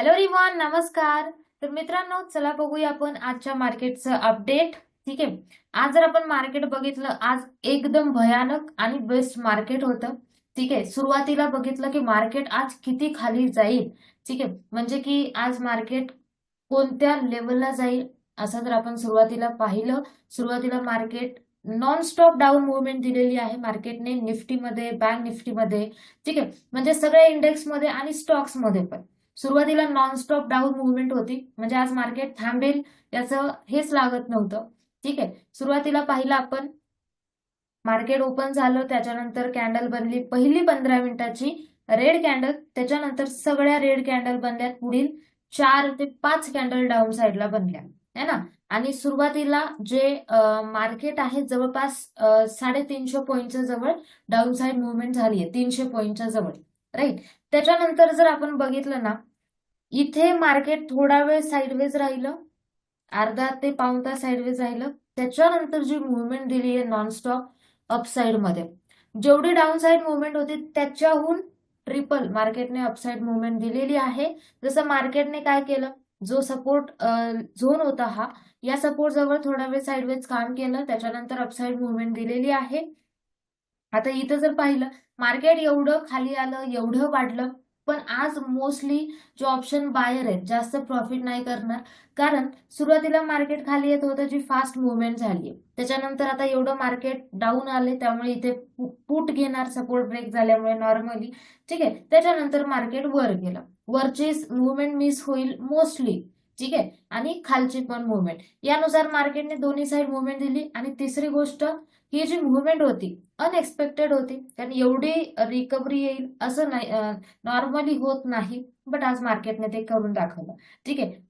Hello रिवान नमस्कार. तर मित्रांनो चला बघूया आपण आजच्या मार्केटचं अपडेट ठीक आहे? आज जर आपण मार्केट बघितलं आज एकदम भयानक आणि बेस्ट मार्केट होतं. ठीक आहे? सुरुवातीला बघितलं की मार्केट आज किती खाली जाईल. ठीक आहे? म्हणजे की आज मार्केट कोणत्या लेवलला जाईल असं जर आपण सुरुवातीला पाहिलं सुरुवातीला market non stop down movement दिलेली आहे. मार्केटने निफ्टीमध्ये बँक निफ्टीमध्ये. ठीक आहे? म्हणजे सगळ्या इंडेक्समध्ये आणि स्टॉक्समध्ये पण. सुरुवातीला नॉनस्टॉप डाऊन मुवमेंट होती. म्हणजे आज मार्केट थांबेल याचं हेच लागत नव्हतं. ठीक आहे? सुरुवातीला पाहिलं आपण मार्केट ओपन झालं त्याच्यानंतर कॅन्डल बनली. पहिली पंधरा मिनिटाची रेड कॅन्डल त्याच्यानंतर सगळ्या रेड कॅन्डल बनल्यात पुढील चार ते पाच कॅन्डल डाऊन साईडला बनल्या. है ना? आणि सुरुवातीला जे मार्केट आहे जवळपास साडेतीनशे पॉईंटच्या जवळ डाऊन साईड मुवमेंट झाली आहे तीनशे पॉईंटच्या जवळ. राईट त्याच्यानंतर जर आपण बघितलं ना इथे मार्केट थोडा वेळ साईडवेज राहिलं अर्धा ते पाऊन तास साईडवेज राहिलं त्याच्यानंतर जी मुवमेंट दिली आहे नॉनस्टॉप अपसाईडमध्ये. जेवढी डाऊन साईड मुवमेंट होती त्याच्याहून ट्रिपल मार्केटने अपसाईड मुवमेंट दिलेली आहे. जसं मार्केटने काय केलं जो सपोर्ट झोन होता हा या सपोर्ट जवळ थोडा वेळ साईडवेज काम केलं त्याच्यानंतर अपसाईड मुवमेंट दिलेली आहे. आता इथं जर पाहिलं मार्केट एवढं खाली आलं एवढं वाढलं पण आज मोस्टली जे ऑप्शन बायर आहेत जास्त प्रॉफिट नाही करणार. कारण सुरुवातीला मार्केट खाली येत होतं जी फास्ट मुवमेंट झाली त्याच्यानंतर आता एवढं मार्केट डाऊन आले त्यामुळे इथे पुट घेणार सपोर्ट ब्रेक झाल्यामुळे नॉर्मली ठीक आहे? त्याच्यानंतर मार्केट वर गेलं. वरची मुवमेंट मिस होईल मोस्टली ठीक आहे? आणि खालची पण मुवमेंट यानुसार मार्केटने दोन्ही साईड मुवमेंट दिली आणि तिसरी गोष्ट ही जी मुवमेंट होती अनएक्सपेक्टेड होती. कारण एवढी रिकव्हरी येईल असं नाही नॉर्मली होत नाही बट आज मार्केटने ते करून दाखवलं. ठीक आहे?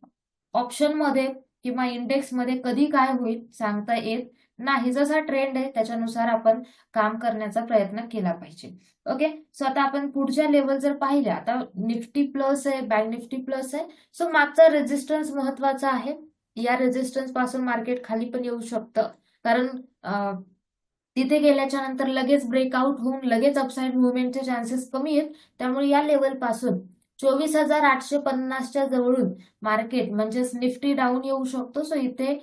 ऑप्शनमध्ये किंवा इंडेक्समध्ये कधी काय होईल सांगता येत नाही जसा ट्रेंड आहे त्याच्यानुसार आपण काम करण्याचा प्रयत्न केला पाहिजे. ओके सो आता आपण पुढच्या लेवल जर पाहिल्या आता निफ्टी प्लस आहे बँक निफ्टी प्लस आहे. सो मागचा रेजिस्टन्स महत्त्वाचा आहे. या रेजिस्टन्सपासून मार्केट खाली पण येऊ शकतं. कारण तिथे गेल्याच्यानंतर लगेच ब्रेकआउट होऊन लगेच अपसाईड मुवमेंटचे चान्सेस कमी आहेत. त्यामुळे या लेवलपासून चोवीस हजार आठशे पन्नासच्या जवळून मार्केट म्हणजेच निफ्टी डाऊन येऊ शकतो. सो इथे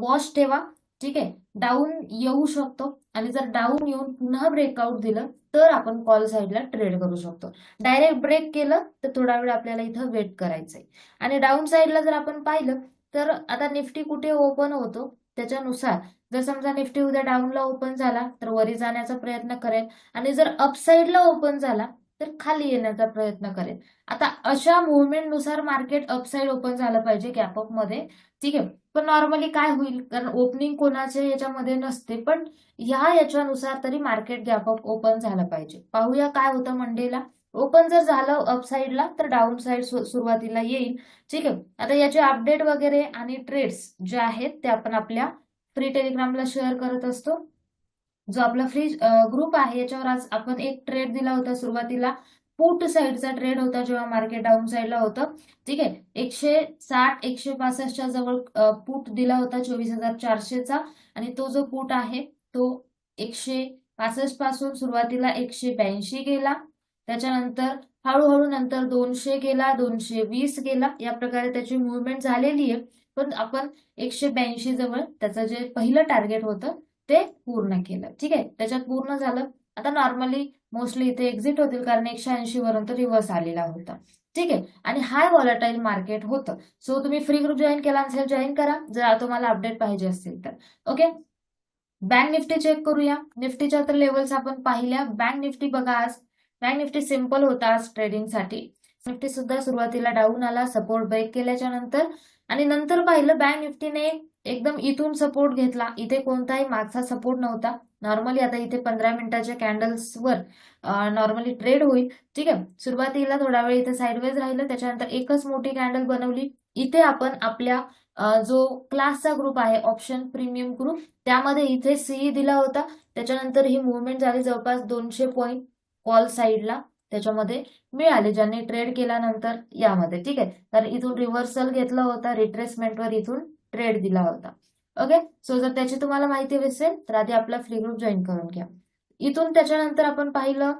वॉश ठेवा. ठीक आहे? डाऊन येऊ शकतो. आणि जर डाऊन येऊन पुन्हा ब्रेकआउट दिलं तर आपण कॉल साईडला ट्रेड करू शकतो. डायरेक्ट ब्रेक केलं तर थोडा वेळ आपल्याला इथं वेट करायचंय. आणि डाऊन साईडला जर आपण पाहिलं तर आता निफ्टी कुठे ओपन होतो? त्याच्यानुसार जर समजा निफ्टी उद्या डाऊनला ओपन झाला तर वरी जाण्याचा प्रयत्न करेल आणि जर अपसाईडला ओपन झाला तर खाली येण्याचा प्रयत्न करेल आता अशा मुवमेंटनुसार मार्केट अपसाईड ओपन झालं पाहिजे गॅपअपमध्ये. ठीक आहे? पण नॉर्मली काय होईल? कारण ओपनिंग कोणाचे याच्यामध्ये नसते पण ह्या याच्यानुसार तरी मार्केट गॅपअप ओपन झालं पाहिजे. पाहूया काय होतं मंडेला. ओपन जर झालं अपसाईडला तर डाऊन साईड सुरुवातीला येईल. ठीक आहे? आता याचे अपडेट वगैरे आणि ट्रेड्स जे आहेत ते आपण आपल्या फ्री टेलिग्रामला शेअर करत असतो. जो आपला फ्री ग्रुप आहे याच्यावर आज आपण एक ट्रेड दिला होता सुरुवातीला. पुट साईडचा ट्रेड होता जेव्हा मार्केट डाऊन साईडला होतं. ठीक आहे? एकशे साठ एकशे पासष्टच्या जवळ पुट दिला होता चोवीस हजार चारशेचा. आणि तो जो पुट आहे तो एकशे पासष्टपासून सुरुवातीला एकशे ब्याऐंशी गेला. त्याच्यानंतर हळूहळू नंतर दोनशे गेला दोनशे वीस गेला. या प्रकारे त्याची मुवमेंट झालेली आहे. पण आपण एकशे ब्याऐंशी जवळ त्याचं जे पहिलं टार्गेट होतं ते पूर्ण केलं. ठीक आहे? त्याच्यात पूर्ण झालं. आता नॉर्मली मोस्टली इथे एक्झिट होतील कारण एकशे ऐंशी वरून तर रिव्हर्स आलेला होता. ठीक आहे? आणि हाय व्हॉलेटाईल मार्केट होतं. सो तुम्ही फ्री ग्रुप जॉईन केला असेल जॉईन करा. जर तुम्हाला अपडेट पाहिजे असतील तर. ओके बँक निफ्टी चेक करूया. निफ्टीच्या तर लेवल्स आपण पाहिल्या. बँक निफ्टी बघा आज. बँक निफ्टी सिंपल होता आज ट्रेडिंगसाठी निफ्टी सुद्धा सुरुवातीला डाऊन आला. सपोर्ट ब्रेक केल्याच्यानंतर. आणि नंतर पाहिलं बँक निफ्टीने एकदम इथून सपोर्ट घेतला. इथे कोणताही मागचा सपोर्ट नव्हता. नॉर्मली आता इथे पंधरा मिनिटाच्या कॅन्डल्सवर नॉर्मली ट्रेड होईल. ठीक आहे? सुरुवातीला थोडा वेळ इथे साईडवेज राहिलं. त्याच्यानंतर एकच मोठी कॅन्डल बनवली. इथे आपण आपल्या जो क्लासचा ग्रुप आहे ऑप्शन प्रीमियम ग्रुप त्यामध्ये इथे सीई दिला होता. त्याच्यानंतर ही मुवमेंट झाली जवळपास दोनशे पॉईंट कॉल साईडला त्याच्यामध्ये मिळाले ज्यांनी ट्रेड केल्यानंतर यामध्ये. ठीक आहे? तर इथून रिव्हर्सल घेतला होता रिट्रेसमेंटवर इथून. ट्रेड दिला होता. ओके सो जर त्याची तुम्हाला माहिती असेल तर आधी आपला फ्री ग्रुप जॉईन करून घ्या. इथून त्याच्यानंतर आपण पाहिलं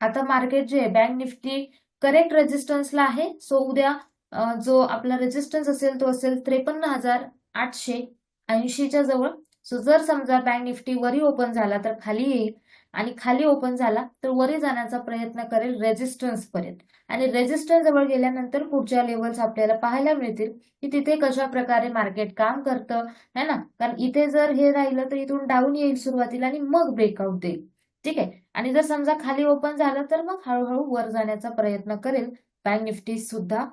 आता मार्केट जे आहे बँक निफ्टी करेक्ट रेजिस्टन्सला आहे. सो उद्या जो आपला रेजिस्टन्स असेल तो असेल त्रेपन्न हजार आठशे ऐंशीच्या जवळ. सो जर समजा बँक निफ्टी वरी ओपन झाला तर खाली येईल. आणि खाली ओपन झाला तर वरी जाण्याचा प्रयत्न करेल रेजिस्टन्स पर्यंत. आणि रेजिस्टन्स जवळ गेल्यानंतर पुढच्या लेवल्स आपल्याला पाहायला मिळतील की तिथे कशा प्रकारे मार्केट काम करतं है ना? कारण इथे जर हे राहिलं तर इथून डाऊन येईल सुरुवातीला आणि मग ब्रेकआउट देईल. ठीक आहे? आणि जर समजा खाली ओपन झालं तर मग हळूहळू वर जाण्याचा प्रयत्न करेल बँक निफ्टी सुद्धा.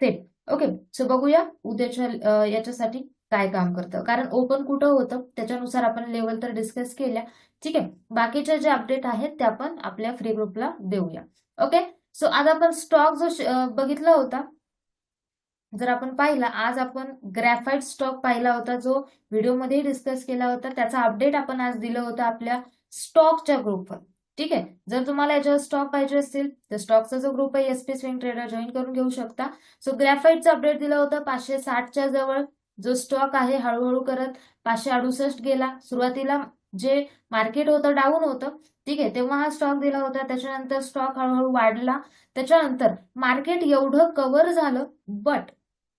सेम ओके सो बघूया उद्याच्या याच्यासाठी काय काम करतं. कारण ओपन कुठं होतं त्याच्यानुसार आपण लेवल तर डिस्कस केल्या. ठीक आहे? बाकीच्या जे अपडेट आहेत ते आपण आपल्या फ्री ग्रुपला देऊया. ओके सो आज आपण स्टॉक जो बघितला होता जर आपण पाहिला आज आपण ग्रॅफाईट स्टॉक पाहिला होता जो व्हिडिओमध्ये डिस्कस केला होता. त्याचा अपडेट आपण आज दिलं होतं आपल्या स्टॉकच्या ग्रुपवर ठीक आहे? जर तुम्हाला याच्यावर स्टॉक पाहिजे असतील तर स्टॉकचा जो ग्रुप आहे S P swing trader join करून घेऊ शकता. सो ग्रॅफाईटचा अपडेट दिलं होतं पाचशे साठच्या जवळ. जो स्टॉक आहे हळूहळू करत पाचशे अडुसष्ट गेला. सुरुवातीला जे मार्केट होतं डाऊन होतं ठीक आहे तेव्हा हा स्टॉक दिला होता. त्याच्यानंतर स्टॉक हळूहळू वाढला. त्याच्यानंतर मार्केट एवढं कव्हर झालं बट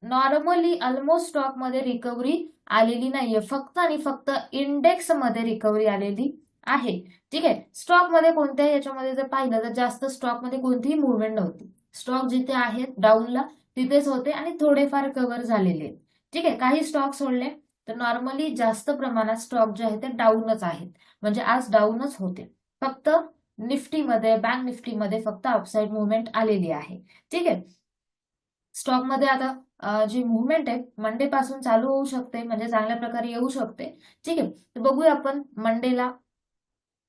नॉर्मली ऑलमोस्ट स्टॉकमध्ये रिकव्हरी आलेली नाहीये. फक्त आणि फक्त इंडेक्समध्ये रिकव्हरी आलेली आहे. ठीक आहे स्टॉकमध्ये कोणत्याही याच्यामध्ये जर पाहिलं तर जास्त स्टॉकमध्ये कोणतीही मुवमेंट नव्हती. स्टॉक जिथे आहेत डाऊनला तिथेच होते आणि थोडेफार कव्हर झालेले. आहेत ठीक आहे काही स्टॉक सोडले तर नॉर्मली जास्त प्रमाणात स्टॉक जे आहेत ते डाऊनच आहेत. म्हणजे आज डाऊनच होते. फक्त निफ्टीमध्ये बँक निफ्टीमध्ये फक्त अपसाईड मुवमेंट आलेली आहे. ठीक आहे? स्टॉकमध्ये आता जी मुवमेंट आहे मंडे पासून चालू होऊ शकते म्हणजे चांगल्या प्रकारे येऊ शकते. ठीक आहे? तर बघूया आपण मंडेला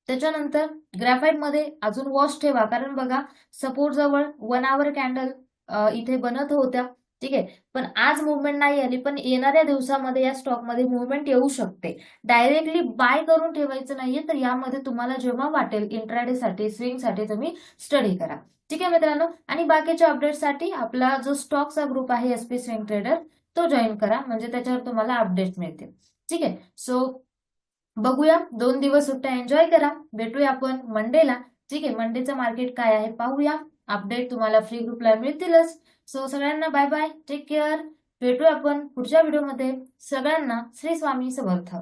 त्याच्यानंतर ग्रॅफाईटमध्ये अजून वॉच ठेवा. कारण बघा सपोर्ट जवळ वन आवर कॅन्डल इथे बनत होत्या. ठीक आहे? पण आज मुवमेंट नाही आली पण येणाऱ्या दिवसामध्ये या स्टॉकमध्ये मुवमेंट येऊ शकते. डायरेक्टली बाय करून ठेवायचं नाहीये तर यामध्ये तुम्हाला जेव्हा वाटेल इंट्राडे साठी स्विंगसाठी तुम्ही स्टडी करा. ठीक आहे मित्रांनो? आणि बाकीच्या अपडेटसाठी आपला जो स्टॉकचा ग्रुप आहे एसपी स्विंग ट्रेडर तो जॉईन करा. म्हणजे त्याच्यावर तुम्हाला अपडेट मिळतील ठीक आहे? सो बघूया. दोन दिवस सुट्ट्या एन्जॉय करा. भेटूया आपण मंडेला ठीक आहे? मंडेचं मार्केट काय आहे? पाहूया. अपडेट तुम्हाला फ्री ग्रुपला मिळतीलच. सो सगळ्यांना बाय बाय टेक केअर भेटूया आपण पुढच्या व्हिडिओमध्ये सगळ्यांना श्री स्वामी समर्थ.